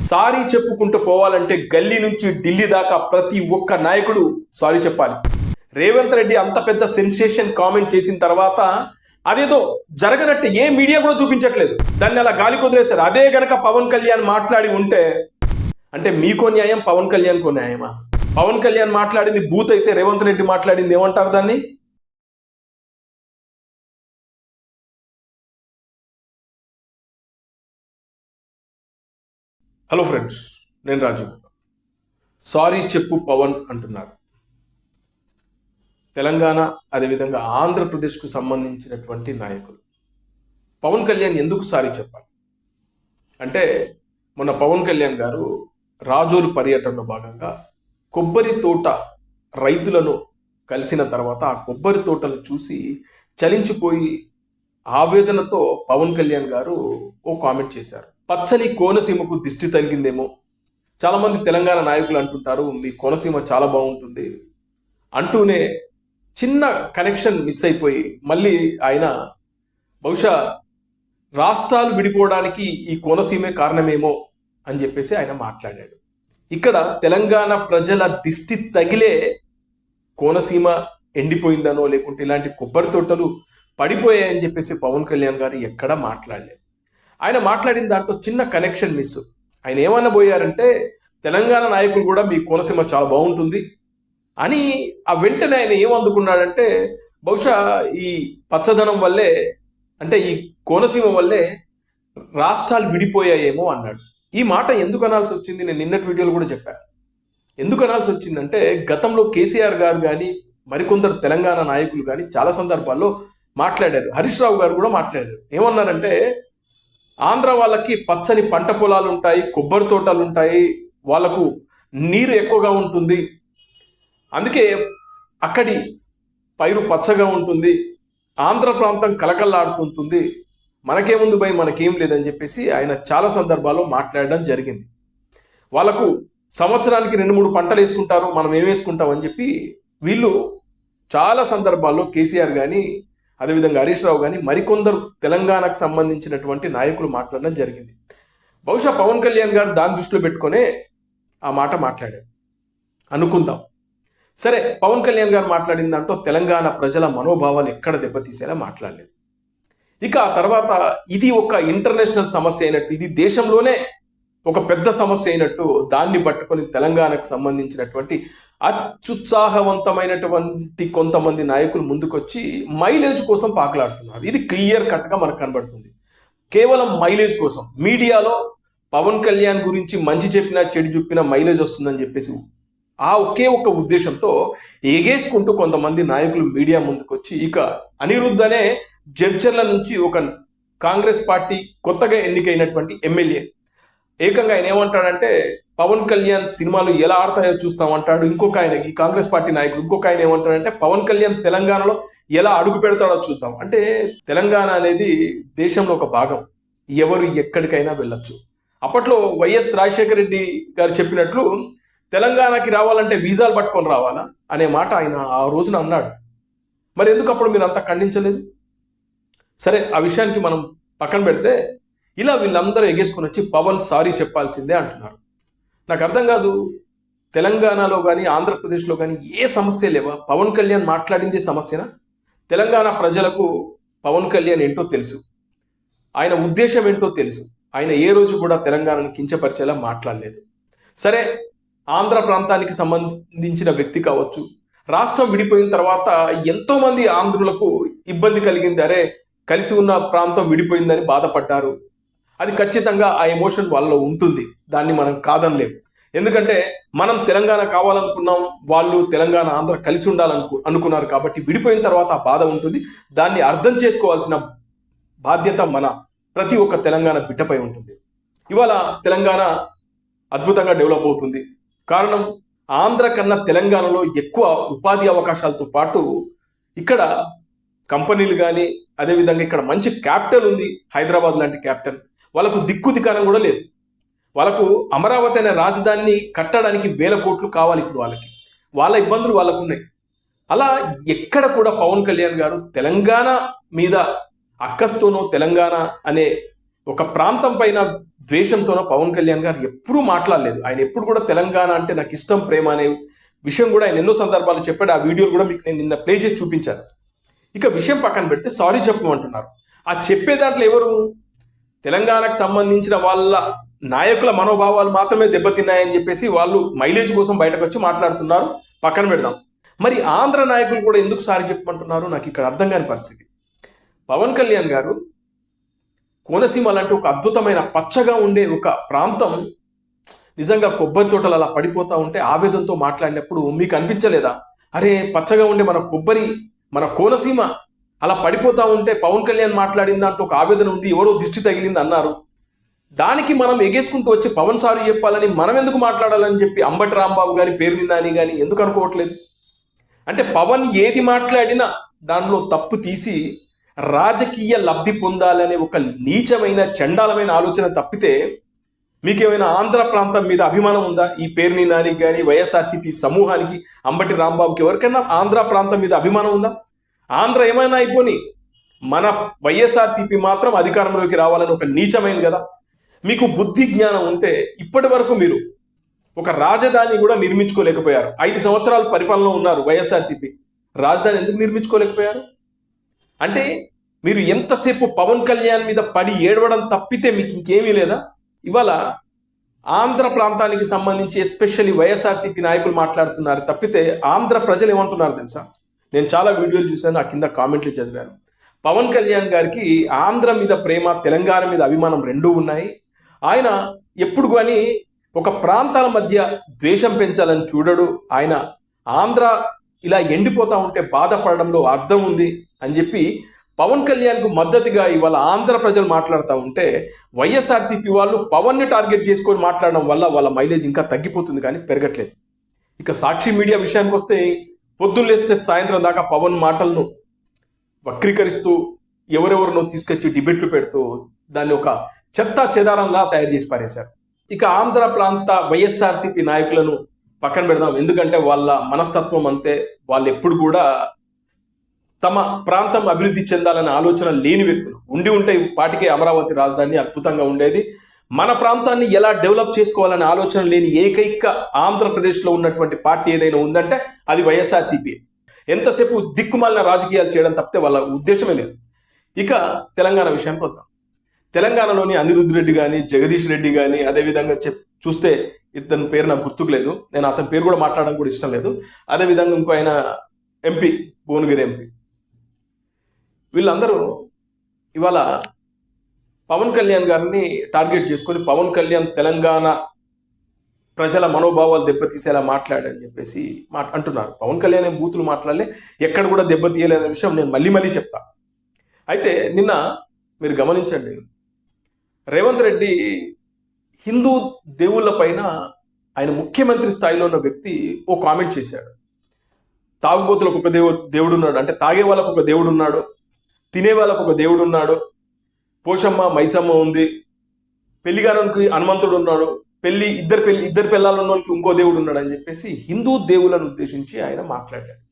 Sorry చెప్పుకుంటూ పోవాలంటే గల్లీ నుంచి ఢిల్లీ దాకా ప్రతి ఒక్క నాయకుడు సారీ చెప్పాలి. రేవంత్ రెడ్డి అంత పెద్ద సెన్సేషన్ కామెంట్ చేసిన తర్వాత అదేదో జరగనట్టు ఏ మీడియా కూడా చూపించట్లేదు. దాన్ని అలా గాలి కుదిరేశారు అదే గనక పవన్ కళ్యాణ్ మాట్లాడి ఉంటే అంటే మీకో న్యాయం పవన్ కళ్యాణ్కో న్యాయమా? పవన్ కళ్యాణ్ మాట్లాడింది బూత్ అయితే రేవంత్ రెడ్డి మాట్లాడింది ఏమంటారు దాన్ని? హలో ఫ్రెండ్స్ నేను రాజు. సారీ చెప్పు పవన్ అంటున్నారు. తెలంగాణ అదేవిధంగా ఆంధ్రప్రదేశ్కు సంబంధించినటువంటి నాయకులు. పవన్ కళ్యాణ్ ఎందుకు సారీ చెప్పాలి? అంటే మొన్న పవన్ కళ్యాణ్ గారు రాజోలు పర్యటనలో భాగంగా కొబ్బరి తోట రైతులను కలిసిన తర్వాత ఆ కొబ్బరి తోటలు చూసి చలించిపోయి ఆవేదనతో పవన్ కళ్యాణ్ గారు ఓ కామెంట్ చేశారు. పచ్చని కోనసీమకు దిష్టి తగిలిందేమో. చాలామంది తెలంగాణ నాయకులు అంటుంటారు మీ కోనసీమ చాలా బాగుంటుంది అంటూనే చిన్న కనెక్షన్ మిస్ అయిపోయి మళ్ళీ ఆయన బహుశా రాష్ట్రాలు విడిపోవడానికి ఈ కోనసీమే కారణమేమో అని చెప్పేసి ఆయన మాట్లాడాడు. ఇక్కడ తెలంగాణ ప్రజల దిష్టి తగిలే కోనసీమ ఎండిపోయిందనో లేకుంటే ఇలాంటి కొబ్బరి తోటలు పడిపోయాయని చెప్పేసి పవన్ కళ్యాణ్ గారు ఎక్కడా మాట్లాడలేదు. ఆయన మాట్లాడిన దాంట్లో చిన్న కనెక్షన్ మిస్ ఆయన ఏమనబోయారంటే తెలంగాణ నాయకులు కూడా మీ కోనసీమ చాలా బాగుంటుంది అని ఆ వెంటనే ఆయన ఏమందుకున్నాడంటే బహుశా ఈ పచ్చదనం వల్లే అంటే ఈ కోనసీమ వల్లే రాష్ట్రాలు విడిపోయాయేమో అన్నాడు. ఈ మాట ఎందుకు అనాల్సి వచ్చింది? నేను నిన్నటి వీడియోలో కూడా చెప్పాను ఎందుకు అనాల్సి వచ్చిందంటే గతంలో కేసీఆర్ గారు కానీ మరికొందరు తెలంగాణ నాయకులు కానీ చాలా సందర్భాల్లో మాట్లాడారు. హరీష్ రావు గారు కూడా మాట్లాడారు. ఏమన్నారంటే ఆంధ్ర వాళ్ళకి పచ్చని పంట పొలాలు ఉంటాయి కొబ్బరి తోటలు ఉంటాయి వాళ్ళకు నీరు ఎక్కువగా ఉంటుంది. అందుకే అక్కడి పైరు పచ్చగా ఉంటుంది. ఆంధ్ర ప్రాంతం కలకల్లాడుతుంటుంది మనకేముంది భయ మనకేం లేదని చెప్పేసి ఆయన చాలా సందర్భాల్లో మాట్లాడడం జరిగింది. వాళ్ళకు సంవత్సరానికి రెండు మూడు పంటలు వేసుకుంటారు మనం ఏం వేసుకుంటాం అని చెప్పి వీళ్ళు చాలా సందర్భాల్లో కేసీఆర్ కానీ అదేవిధంగా హరీష్ రావు కానీ మరికొందరు తెలంగాణకు సంబంధించినటువంటి నాయకులు మాట్లాడడం జరిగింది. బహుశా పవన్ కళ్యాణ్ గారు దాని దృష్టిలో పెట్టుకునే ఆ మాట మాట్లాడారు. అనుకుందాం. సరే పవన్ కళ్యాణ్ గారు మాట్లాడిన దాంట్లో తెలంగాణ ప్రజల మనోభావాలు ఎక్కడ దెబ్బతీసేలా మాట్లాడలేదు. ఇక ఆ తర్వాత ఇది ఒక ఇంటర్నేషనల్ సమస్య అయినట్టు ఇది దేశంలోనే ఒక పెద్ద సమస్య అయినట్టు దాన్ని పట్టుకొని తెలంగాణకు సంబంధించినటువంటి అత్యుత్సాహవంతమైనటువంటి కొంతమంది నాయకులు ముందుకొచ్చి మైలేజ్ కోసం పాకలాడుతున్నారు. ఇది క్లియర్ కట్గా మనకు కనబడుతుంది. కేవలం మైలేజ్ కోసం. మీడియాలో పవన్ కళ్యాణ్ గురించి మంచి చెప్పినా చెడు చెప్పినా మైలేజ్ వస్తుందని చెప్పేసి ఆ ఒకే ఒక్క ఉద్దేశంతో ఎగేసుకుంటూ కొంతమంది నాయకులు మీడియా ముందుకొచ్చి ఇక అనిరుద్ధ్ అనే జడ్చర్ల నుంచి ఒక కాంగ్రెస్ పార్టీ కొత్తగా ఎన్నికైనటువంటి ఎమ్మెల్యే. ఏకంగా ఆయన ఏమంటాడంటే పవన్ కళ్యాణ్ సినిమాలు ఎలా ఆడతాయో చూస్తామంటాడు ఇంకొక ఆయన ఈ కాంగ్రెస్ పార్టీ నాయకుడు ఇంకొక ఆయన ఏమంటాడంటే పవన్ కళ్యాణ్ తెలంగాణలో ఎలా అడుగు పెడతాడో చూద్దాం. అంటే తెలంగాణ అనేది దేశంలో ఒక భాగం. ఎవరు ఎక్కడికైనా వెళ్ళొచ్చు. అప్పట్లో వైఎస్ రాజశేఖర రెడ్డి గారు చెప్పినట్లు తెలంగాణకి రావాలంటే వీసాలు పట్టుకొని రావాలా అనే మాట ఆయన ఆ రోజున అన్నాడు. మరి ఎందుకు అప్పుడు మీరు అంతా ఖండించలేదు? సరే ఆ విషయానికి మనం పక్కన పెడితే ఇలా వీళ్ళందరూ ఎగేసుకుని వచ్చి పవన్ సారీ చెప్పాల్సిందే అంటున్నారు. నాకు అర్థం కాదు. తెలంగాణలో కానీ ఆంధ్రప్రదేశ్లో కానీ ఏ సమస్య లేవా? పవన్ కళ్యాణ్ మాట్లాడింది సమస్యనా? తెలంగాణ ప్రజలకు పవన్ కళ్యాణ్ ఏంటో తెలుసు. ఆయన ఉద్దేశం ఏంటో తెలుసు. ఆయన ఏ రోజు కూడా తెలంగాణను కించపరిచేలా మాట్లాడలేదు. సరే ఆంధ్ర ప్రాంతానికి సంబంధించిన వ్యక్తి కావచ్చు రాష్ట్రం విడిపోయిన తర్వాత ఎంతోమంది ఆంధ్రులకు ఇబ్బంది కలిగింది. అరే కలిసి ఉన్న ప్రాంతం విడిపోయిందని బాధపడ్డారు. అది ఖచ్చితంగా ఆ ఎమోషన్ వాళ్ళలో ఉంటుంది. దాన్ని మనం కాదనలేం. ఎందుకంటే మనం తెలంగాణ కావాలనుకున్నాం వాళ్ళు తెలంగాణ ఆంధ్ర కలిసి ఉండాలనుకు అనుకున్నారు కాబట్టి విడిపోయిన తర్వాత ఆ బాధ ఉంటుంది. దాన్ని అర్థం చేసుకోవాల్సిన బాధ్యత మన ప్రతి ఒక్క తెలంగాణ బిడ్డపై ఉంటుంది. ఇవాళ తెలంగాణ అద్భుతంగా డెవలప్ అవుతుంది. కారణం ఆంధ్ర కన్నా తెలంగాణలో ఎక్కువ ఉపాధి అవకాశాలతో పాటు ఇక్కడ కంపెనీలు కానీ అదేవిధంగా ఇక్కడ మంచి క్యాపిటల్ ఉంది హైదరాబాద్ లాంటి క్యాపిటల్. వాళ్ళకు దిక్కు దికానం కూడా లేదు. వాళ్ళకు అమరావతి అనే రాజధానిని కట్టడానికి వేల కోట్లు కావాలి ఇప్పుడు వాళ్ళకి. వాళ్ళ ఇబ్బందులు వాళ్ళకు ఉన్నాయి. అలా ఎక్కడ కూడా పవన్ కళ్యాణ్ గారు తెలంగాణ మీద అక్కస్తోనో తెలంగాణ అనే ఒక ప్రాంతం పైన ద్వేషంతోనో పవన్ కళ్యాణ్ గారు ఎప్పుడూ మాట్లాడలేదు. ఆయన ఎప్పుడు కూడా తెలంగాణ అంటే నాకు ఇష్టం ప్రేమ అనే విషయం కూడా ఆయన ఎన్నో సందర్భాలు చెప్పాడు. ఆ వీడియోలు కూడా మీకు నేను నిన్న ప్లే చేసి చూపించాను. ఇక విషయం పక్కన పెడితే సారీ చెప్పమంటున్నారు. ఆ చెప్పే దాంట్లో ఎవరు తెలంగాణకు సంబంధించిన వాళ్ళ నాయకుల మనోభావాలు మాత్రమే దెబ్బతిన్నాయని చెప్పేసి వాళ్ళు మైలేజ్ కోసం బయటకు వచ్చి మాట్లాడుతున్నారు. పక్కన పెడదాం. మరి ఆంధ్ర నాయకులు కూడా ఎందుకు సారి చెప్పమంటున్నారు? నాకు ఇక్కడ అర్థం కాని పరిస్థితి. పవన్ కళ్యాణ్ గారు కోనసీమ లాంటి ఒక అద్భుతమైన పచ్చగా ఉండే ఒక ప్రాంతం నిజంగా కొబ్బరి తోటలు అలా పడిపోతా ఉంటే ఆవేదంతో మాట్లాడినప్పుడు మీకు అనిపించలేదా? అరే పచ్చగా ఉండే మన కొబ్బరి మన కోనసీమ అలా పడిపోతా ఉంటే పవన్ కళ్యాణ్ మాట్లాడిన దాంట్లో ఒక ఆవేదన ఉంది ఎవరో దిష్టి తగిలింది అన్నారు. దానికి మనం ఎగేసుకుంటూ వచ్చి పవన్ సారీ చెప్పాలని మనం ఎందుకు మాట్లాడాలని చెప్పి అంబటి రాంబాబు కానీ పేరు నాని కానీ ఎందుకు అనుకోవట్లేదు? అంటే పవన్ ఏది మాట్లాడినా దానిలో తప్పు తీసి రాజకీయ లబ్ధి పొందాలనే ఒక నీచమైన చండాలమైన ఆలోచన తప్పితే మీకేమైనా ఆంధ్ర ప్రాంతం మీద అభిమానం ఉందా? ఈ పేర్ని నానికి కానీ వైఎస్ఆర్సీపీ సమూహానికి అంబటి రాంబాబుకి ఎవరికైనా ఆంధ్ర ప్రాంతం మీద అభిమానం ఉందా? ఆంధ్ర ఏమైనా అయిపోని మన వైఎస్ఆర్సీపీ మాత్రం అధికారంలోకి రావాలని ఒక నీచమైంది కదా. మీకు బుద్ధి జ్ఞానం ఉంటే ఇప్పటి వరకు మీరు ఒక రాజధాని కూడా నిర్మించుకోలేకపోయారు. ఐదు సంవత్సరాలు పరిపాలన ఉన్నారు వైఎస్ఆర్సీపీ. రాజధాని ఎందుకు నిర్మించుకోలేకపోయారు? అంటే మీరు ఎంతసేపు పవన్ కళ్యాణ్ మీద పడి ఏడవడం తప్పితే మీకు ఇంకేమీ లేదా? ఇవాళ ఆంధ్ర ప్రాంతానికి సంబంధించి ఎస్పెషల్లీ వైఎస్ఆర్సీపీ నాయకులు మాట్లాడుతున్నారు తప్పితే ఆంధ్ర ప్రజలు ఏమంటున్నారు తెలుసా? నేను చాలా వీడియోలు చూశాను ఆ కింద కామెంట్లు చదివాను. పవన్ కళ్యాణ్ గారికి ఆంధ్ర మీద ప్రేమ తెలంగాణ మీద అభిమానం రెండూ ఉన్నాయి. ఆయన ఎప్పుడు కానీ ఒక ప్రాంతాల మధ్య ద్వేషం పెంచాలని చూడడు. ఆయన ఆంధ్ర ఇలా ఎండిపోతా ఉంటే బాధపడడంలో అర్థం ఉంది అని చెప్పి పవన్ కళ్యాణ్కు మద్దతుగా ఇవాళ ఆంధ్ర ప్రజలు మాట్లాడుతూ ఉంటే వైఎస్ఆర్సీపీ వాళ్ళు పవన్ని టార్గెట్ చేసుకొని మాట్లాడడం వల్ల వాళ్ళ మైలేజ్ ఇంకా తగ్గిపోతుంది కానీ పెరగట్లేదు. ఇక సాక్షి మీడియా విషయానికి వస్తే పొద్దున్న లేస్తే సాయంత్రం దాకా పవన్ మాటలను వక్రీకరిస్తూ ఎవరెవరినో తీసుకొచ్చి డిబేట్లు పెడుతూ దాన్ని ఒక చెత్త చెదారంలా తయారు చేసి పారేశారు. ఇక ఆంధ్ర ప్రాంత వైఎస్ఆర్సీపీ నాయకులను పక్కన పెడదాం. ఎందుకంటే వాళ్ళ మనస్తత్వం అంతే. వాళ్ళు ఎప్పుడు కూడా తమ ప్రాంతం అభివృద్ధి చెందాలనే ఆలోచన లేని వ్యక్తులు. ఉండి ఉంటే పాటికే అమరావతి రాజధాని అద్భుతంగా ఉండేది. మన ప్రాంతాన్ని ఎలా డెవలప్ చేసుకోవాలనే ఆలోచన లేని ఏకైక ఆంధ్రప్రదేశ్లో ఉన్నటువంటి పార్టీ ఏదైనా ఉందంటే అది వైఎస్ఆర్సీపీ. ఎంతసేపు దిక్కుమాలిన రాజకీయాలు చేయడం తప్పితే వాళ్ళ ఉద్దేశమే లేదు. ఇక తెలంగాణ విషయానికి వద్దాం. తెలంగాణలోని అనిరుద్ధ్ రెడ్డి కానీ జగదీష్ రెడ్డి కానీ అదేవిధంగా చెప్ చూస్తే ఇతని పేరు నాకు గుర్తుకు లేదు. నేను అతని పేరు కూడా మాట్లాడడం కూడా ఇష్టం లేదు. అదేవిధంగా ఇంకో ఆయన ఎంపీ భువనగిరి ఎంపీ. వీళ్ళందరూ ఇవాళ పవన్ కళ్యాణ్ గారిని టార్గెట్ చేసుకొని పవన్ కళ్యాణ్ తెలంగాణ ప్రజల మనోభావాలు దెబ్బతీసేలా మాట్లాడని చెప్పేసి మా అంటున్నారు. పవన్ కళ్యాణ్ బూతులు మాట్లాడలే ఎక్కడ కూడా దెబ్బతీయలేదనే విషయం నేను మళ్ళీ మళ్ళీ చెప్తా. అయితే నిన్న మీరు గమనించండి రేవంత్ రెడ్డి హిందూ దేవుళ్ళ పైన ఆయన ముఖ్యమంత్రి స్థాయిలో ఉన్న వ్యక్తి ఓ కామెంట్ చేశాడు. తాగుబోతులకు ఒక దేవుడు దేవుడు ఉన్నాడు అంటే తాగే వాళ్ళకు ఒక దేవుడు ఉన్నాడు తినే వాళ్ళకు ఒక దేవుడు ఉన్నాడు పోషమ్మ మైసమ్మ ఉంది. పెళ్ళిగారానికి హనుమంతుడు ఉన్నాడు. పెళ్ళి ఇద్దరు పెళ్ళి ఇద్దరు పిల్లలు ఉన్నోనికి ఇంకో దేవుడు ఉన్నాడు అని చెప్పేసి హిందూ దేవులను ఉద్దేశించి ఆయన మాట్లాడాడు.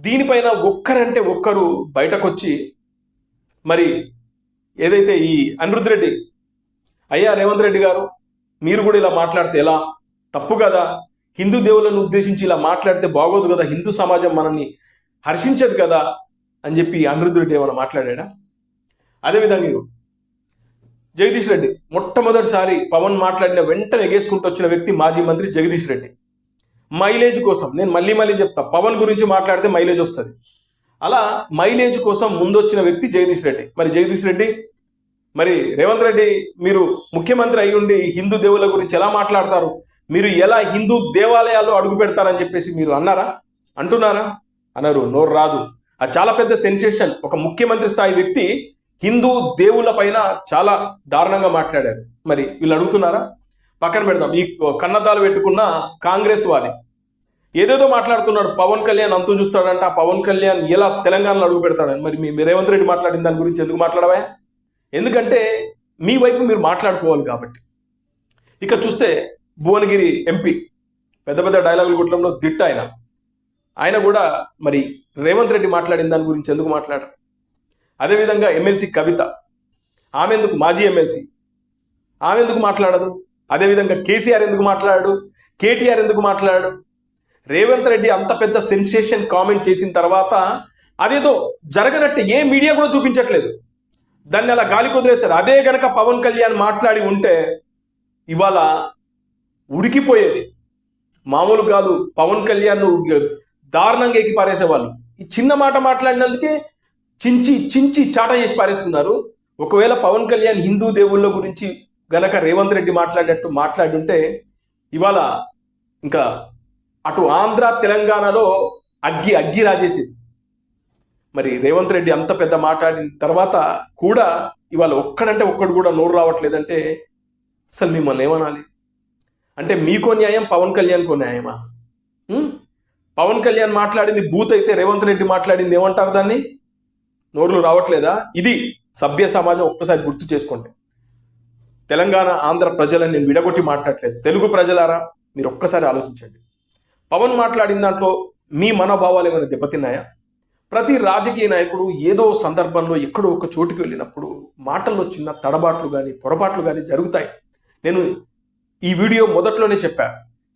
దీనిపైన ఒక్కరంటే ఒక్కరు బయటకొచ్చి మరి ఏదైతే ఈ అనిరుద్ రెడ్డి అయ్యా రేవంత్ రెడ్డి గారు మీరు కూడా ఇలా మాట్లాడితే ఎలా? తప్పు కదా. హిందూ దేవులను ఉద్దేశించి ఇలా మాట్లాడితే బాగోదు కదా. హిందూ సమాజం మనల్ని హర్షించదు కదా అని చెప్పి అనిరుద్ రెడ్డి ఏమైనా మాట్లాడా అదేవిధంగా ఇగో జగదీష్ రెడ్డి మొట్టమొదటిసారి పవన్ మాట్లాడిన వెంటనే ఎగేసుకుంటూ వచ్చిన వ్యక్తి మాజీ మంత్రి జగదీష్ రెడ్డి. మైలేజ్ కోసం నేను మళ్ళీ మళ్ళీ చెప్తా పవన్ గురించి మాట్లాడితే మైలేజ్ వస్తుంది. అలా మైలేజ్ కోసం ముందొచ్చిన వ్యక్తి జగదీష్ రెడ్డి. మరి జగదీష్ రెడ్డి మరి రేవంత్ రెడ్డి మీరు ముఖ్యమంత్రి అయి ఉండి హిందూ దేవుల గురించి ఎలా మాట్లాడతారు? మీరు ఎలా హిందూ దేవాలయాల్లో అడుగు పెడతారని చెప్పేసి మీరు అన్నారా? అంటున్నారా? అన్నారు నోరు రాదు. అది చాలా పెద్ద సెన్సేషన్ ఒక ముఖ్యమంత్రి స్థాయి వ్యక్తి హిందూ దేవుళ్ళ పైన చాలా దారుణంగా మాట్లాడారు. మరి వీళ్ళు అడుగుతున్నారా? పక్కన పెడదాం. ఈ కన్నద్దాలు పెట్టుకున్న కాంగ్రెస్ వారి ఏదేదో మాట్లాడుతున్నాడు. పవన్ కళ్యాణ్ అంతం చూస్తాడంట. ఆ పవన్ కళ్యాణ్ ఎలా తెలంగాణలో అడుగు పెడతాడని. మరి మీ రేవంత్ రెడ్డి మాట్లాడిన దాని గురించి ఎందుకు మాట్లాడవా? ఎందుకంటే మీ వైపు మీరు మాట్లాడుకోవాలి కాబట్టి. ఇక చూస్తే భువనగిరి ఎంపీ పెద్ద పెద్ద డైలాగులు కొట్టడంలో దిట్ట ఆయన. ఆయన కూడా మరి రేవంత్ రెడ్డి మాట్లాడిన దాని గురించి ఎందుకు మాట్లాడరు? అదేవిధంగా ఎమ్మెల్సీ కవిత. ఆమె ఎందుకు మాజీ ఎమ్మెల్సీ? ఆమె ఎందుకు మాట్లాడదు? అదేవిధంగా కేసీఆర్ ఎందుకు మాట్లాడాడు? కేటీఆర్ ఎందుకు మాట్లాడాడు? రేవంత్ రెడ్డి అంత పెద్ద సెన్సేషన్ కామెంట్ చేసిన తర్వాత అదేదో జరగనట్టు ఏ మీడియా కూడా చూపించట్లేదు. దాన్ని అలా గాలి కుదిరేశారు అదే గనక పవన్ కళ్యాణ్ మాట్లాడి ఉంటే ఇవాళ ఉడికిపోయేది. మామూలు కాదు పవన్ కళ్యాణ్ దారుణంగా ఎక్కి పారేసేవాళ్ళు ఈ చిన్న మాట మాట్లాడినందుకే చించి చించి చాట చేసి పారేస్తున్నారు. ఒకవేళ పవన్ కళ్యాణ్ హిందూ దేవుళ్ళ గురించి గనక రేవంత్ రెడ్డి మాట్లాడినట్టు మాట్లాడి ఉంటే ఇవాళ ఇంకా అటు ఆంధ్ర తెలంగాణలో అగ్గి అగ్గి రాజేసింది. మరి రేవంత్ రెడ్డి అంత పెద్ద మాట్లాడిన తర్వాత కూడా ఇవాళ ఒక్కడంటే ఒక్కడు కూడా నోరు రావట్లేదంటే అసలు మిమ్మల్ని ఏమనాలి? అంటే మీకో న్యాయం పవన్ కళ్యాణ్కో న్యాయమా? పవన్ కళ్యాణ్ మాట్లాడింది బూత్ అయితే రేవంత్ రెడ్డి మాట్లాడింది ఏమంటారు దాన్ని? నోర్లు రావట్లేదా? ఇది సభ్య సమాజం ఒక్కసారి గుర్తు చేసుకోండి. తెలంగాణ ఆంధ్ర ప్రజలను నేను విడగొట్టి మాట్లాడలేదు తెలుగు ప్రజలారా మీరు ఒక్కసారి ఆలోచించండి. పవన్ మాట్లాడిన దాంట్లో మీ మనోభావాలు ఏమైనా దెబ్బతిన్నాయా? ప్రతి రాజకీయ నాయకుడు ఏదో సందర్భంలో ఎక్కడో ఒక చోటుకి వెళ్ళినప్పుడు మాటల్లో చిన్న తడబాట్లు కానీ పొరపాట్లు కానీ జరుగుతాయి. నేను ఈ వీడియో మొదట్లోనే చెప్పా.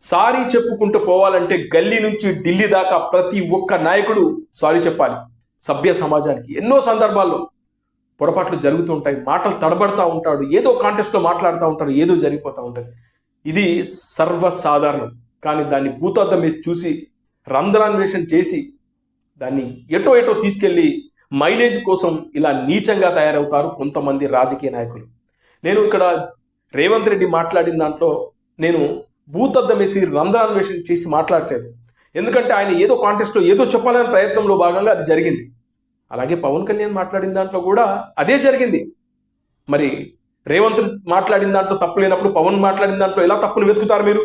సారీ చెప్పుకుంటూ పోవాలంటే గల్లీ నుంచి ఢిల్లీ దాకా ప్రతి ఒక్క నాయకుడు సారీ చెప్పాలి. సభ్య సమాజానికి ఎన్నో సందర్భాల్లో పొరపాట్లు జరుగుతూ ఉంటాయి మాటలు తడబడతా ఉంటాడు ఏదో కాంటెస్ట్లో మాట్లాడుతూ ఉంటాడు ఏదో జరిగిపోతూ ఉంటుంది. ఇది సర్వసాధారణం. కానీ దాన్ని భూతార్థం వేసి చూసి రంధ్రాన్వేషణ చేసి దాన్ని ఎటో ఎటో తీసుకెళ్ళి మైలేజ్ కోసం ఇలా నీచంగా తయారవుతారు కొంతమంది రాజకీయ నాయకులు. నేను ఇక్కడ రేవంత్ రెడ్డి మాట్లాడిన దాంట్లో నేను భూతద్దం వేసి రంధ్రాన్వేషణ చేసి మాట్లాడలేదు. ఎందుకంటే ఆయన ఏదో కాంటెస్ట్లో ఏదో చెప్పాలనే ప్రయత్నంలో భాగంగా అది జరిగింది. అలాగే పవన్ కళ్యాణ్ మాట్లాడిన దాంట్లో కూడా అదే జరిగింది. మరి రేవంత్ మాట్లాడిన దాంట్లో తప్పు లేనప్పుడు పవన్ మాట్లాడిన దాంట్లో ఎలా తప్పును వెతుకుతారు మీరు?